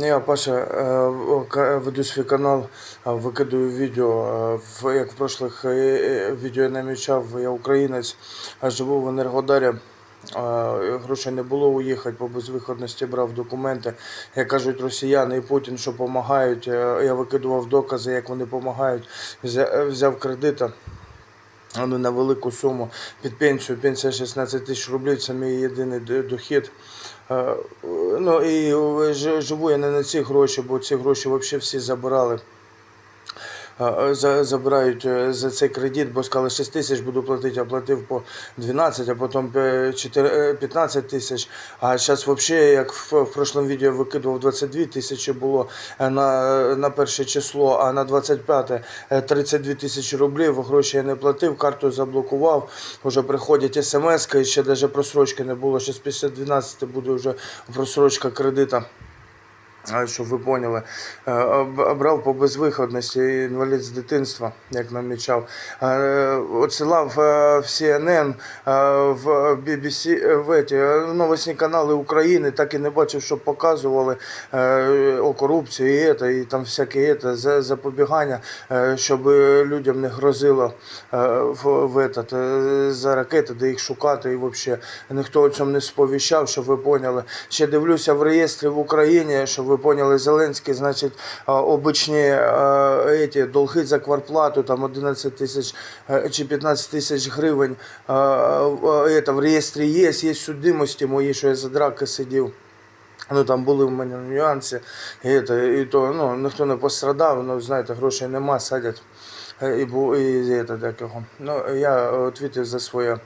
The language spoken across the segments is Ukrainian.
Я Паша е, веду свій канал, викидаю відео. е, як в прошлих е, відео я намічав, я українець, живу в Енергодарі. Грошей не було уїхати, по безвиходності брав документи. Як кажуть росіяни і Путін, що допомагають. Я викидував докази, як вони допомагають. Взяв кредита. Ну, на велику суму під пенсію. Пенсія 16 тисяч рублів, це мій єдиний дохід. Ну і е, живу я не на ці гроші, бо ці гроші взагалі всі забирали. Е, за- Забирають е, за цей кредит, бо сказали 6 тисяч буду платити, а платив по 12, а потім е, 4, е, 15 тисяч. А зараз взагалі, як в, прошлому відео викидував 22 тисячі було е, на, на перше число, а на 25 е, 32 тисячі рублів. Гроші я не платив, карту заблокував. Вже приходять смс і ще навіть просрочки не було. Ще з 512 буде вже просрочка кредита. Щоб ви поняли, Е, брав по безвиходності інвалід з дитинства, як намічав. Е, Отсилав е, в CNN, в BBC, в еті, е, новосні канали України, так і не бачив, щоб показували о корупції і, це, і там всяке це, за запобігання, щоб людям не грозило в, в этот, е, за ракети, де їх шукати і взагалі ніхто о цьому не сповіщав, щоб ви поняли. Ще дивлюся в реєстрі в Україні, щоб ви поняли, Зеленський, значить, обичні а, долги за квартплату, там 11 тисяч е, чи 15 тисяч гривень. это, в реєстрі є, є судимості мої, що я за драки сидів. Ну там були в мене нюанси, і, це, і то ну, ніхто не пострадав, ну знаєте, грошей нема, садять. Е, І, бу- і, і, це, так його. Ну, я відповів за своє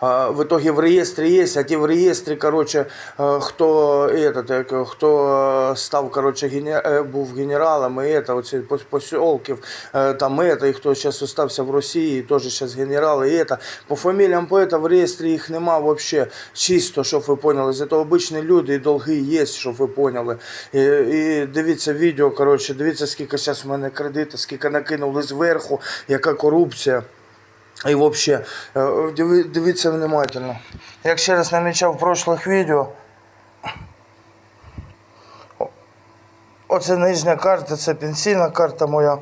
А, в итоге в реєстрі є, а ті в реєстрі, короче, е, хто, этот, як, його, хто е, став, короче, гене, е, був генералом, і это, оці пос- посілків, е, там это, і хто зараз остався в Росії, теж зараз генерали, і это. По фаміліям поета в реєстрі їх нема вообще, чисто, щоб ви поняли. Зато обичні люди і долги є, щоб ви поняли. І, і дивіться відео, короче, дивіться, скільки зараз у мене кредиту, скільки накинули зверху, яка корупція. І взагалі, дивіться внимательно. Як ще раз намічав в прошлих відео. Оце нижня карта, це пенсійна карта моя.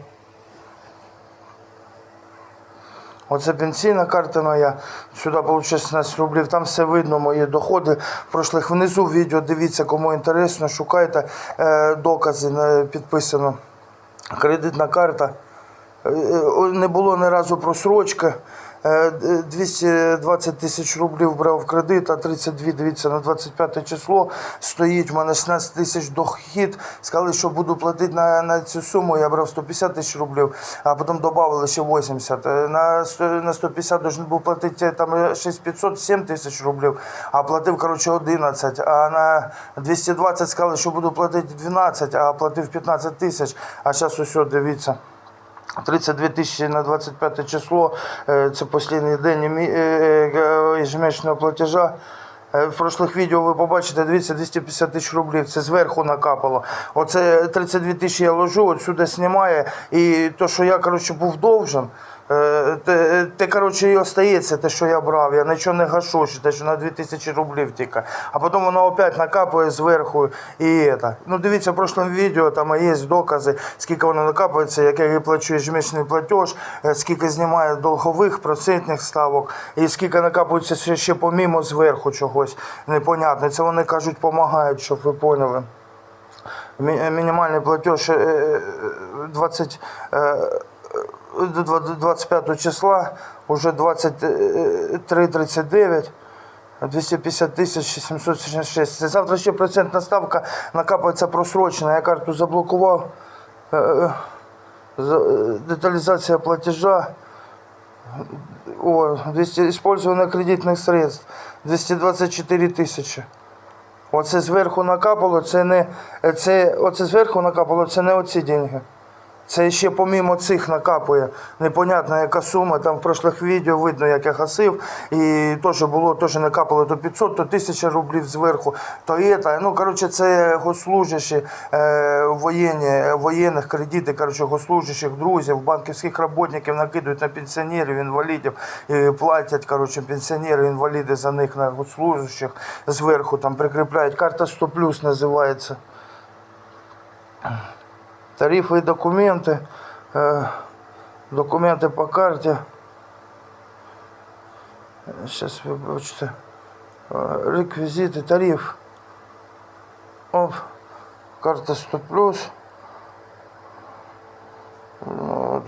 Оце пенсійна карта моя. Сюди вийшло 16 рублів. Там все видно, мої доходи. Прошлих внизу відео дивіться, кому інтересно, шукайте е, докази е, підписано. Кредитна карта. Е, е, Не було ні разу просрочки. Е, д- 220 тисяч рублів брав в кредит, а 32, дивіться, на 25 число стоїть. У мене 16 тисяч дохід. Сказали, що буду платити на, на цю суму. Я брав 150 тисяч рублів, а потім додали ще 80. Е, На, на 150 должен був платити там 6500, 7 тисяч рублів, а платив, коротше, 11. А на 220 сказали, що буду платити 12, а платив 15 тисяч. А зараз усе, дивіться. 32 тисячі на 25 число, е, це останній день емі- е, ежемесячного платежа. Е, В прошлих відео ви побачите, дивіться, 250 тисяч рублів, це зверху накапало. Оце 32 тисячі я ложу, отсюди знімає. І то, що я коротше, був довжен, те, те коротше, і остається, те, що я брав. Я нічого не гашу, те, що на 2000 рублів тільки. А потім воно опять накапує зверху. І це. Ну, дивіться, в прошлому відео там є докази, скільки воно накапується, як я плачу ежемісячний платеж, е, скільки знімає долгових процентних ставок, і скільки накапується ще, ще помімо зверху чогось непонятне. Це вони кажуть, допомагають, щоб ви поняли. Мінімальний платеж е, е, 20, е, 25 числа уже 23,39. 250 тисяч 776. Це завтра ще процентна ставка накапається просрочена. Я карту заблокував. Е, е, е, Деталізація платежа. О, 200, использование кредитних средств. 224 тисячі. Оце зверху накапало, це не це, оце зверху накапало, це не оці деньги. Це ще помімо цих накапує. Непонятна яка сума. Там в прошлих відео видно, як я гасив. І теж було, теж накапало то 500, то 1000 рублів зверху, то і це. Ну, коротше, це госслужащі, е, воєнні, воєнних кредити, коротше, госслужащих, друзів, банківських роботників накидують на пенсіонерів, інвалідів, і платять, коротше, пенсіонери, інваліди за них на госслужащих зверху там прикріпляють. Карта 100 плюс називається. Тарифи і документи. Е, документи по карті. Зараз ви бачите. Е, Реквізити, тариф. Оп. Карта 100 плюс. От.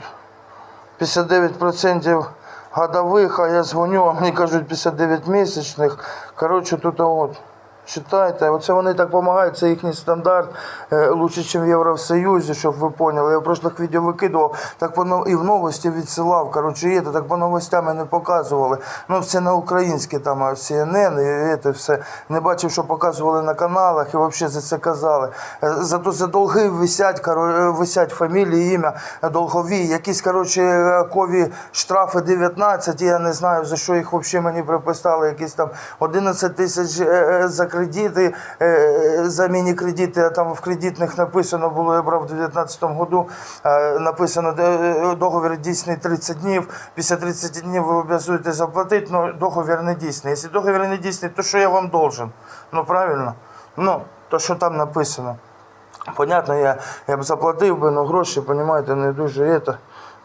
59% годових, а я дзвоню, а мені кажуть 59 місячних. Коротше, тут от. Читайте, оце вони так допомагають, це їхній стандарт е, лучше, ніж в Євросоюзі, щоб ви поняли. Я в прошлих відео викидував, так по но- і в новості відсилав. Коротше, це, так по новостям не показували. Ну, це на українське там CNN і це все. Не бачив, що показували на каналах і взагалі за це казали. Е, Зато за долги висять, коро- е, висять фамілії, ім'я долгові, якісь коротше кові штрафи 19, я не знаю за що їх взагалі мені приписали, якісь там 11 тисяч е, е, за кредити, е, за міні-кредити, а там в кредитних написано було, я брав у 2019 году, е, написано е, договір дійсний 30 днів, після 30 днів ви обов'язуєте заплатити, але договір не дійсний. Якщо договір не дійсний, то що я вам должен? Ну правильно? Ну, то що там написано. Понятно, я, я б заплатив би, але гроші, розумієте, не дуже це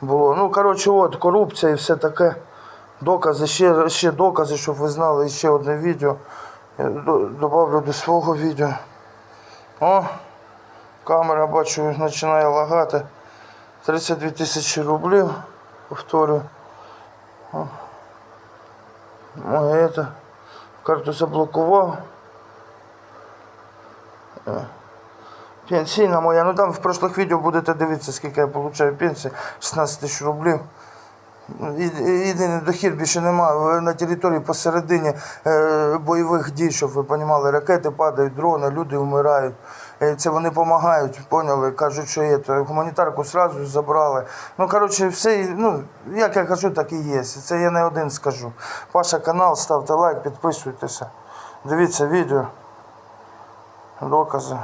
було. Ну, коротше, от, корупція і все таке. Докази, ще, ще докази, щоб ви знали, ще одне відео. Я до- добавлю до свого відео. О, камера, бачу, починає лагати. 32 тисячі рублів, повторю. О. Моє. Карту заблокував. Пенсійна моя, ну там в прошлих відео будете дивитися, скільки я отримую пенсії, 16 тисяч рублів. Єдиний дохід більше немає. На території посередині е, бойових дій, щоб ви розуміли, ракети падають, дрони, люди вмирають. Е, Це вони допомагають, поняли? Кажуть, що є. Гуманітарку одразу забрали. Ну, коротше, все, ну, як я кажу, так і є. Це я не один скажу. Паша канал, ставте лайк, підписуйтеся. Дивіться відео. Докази.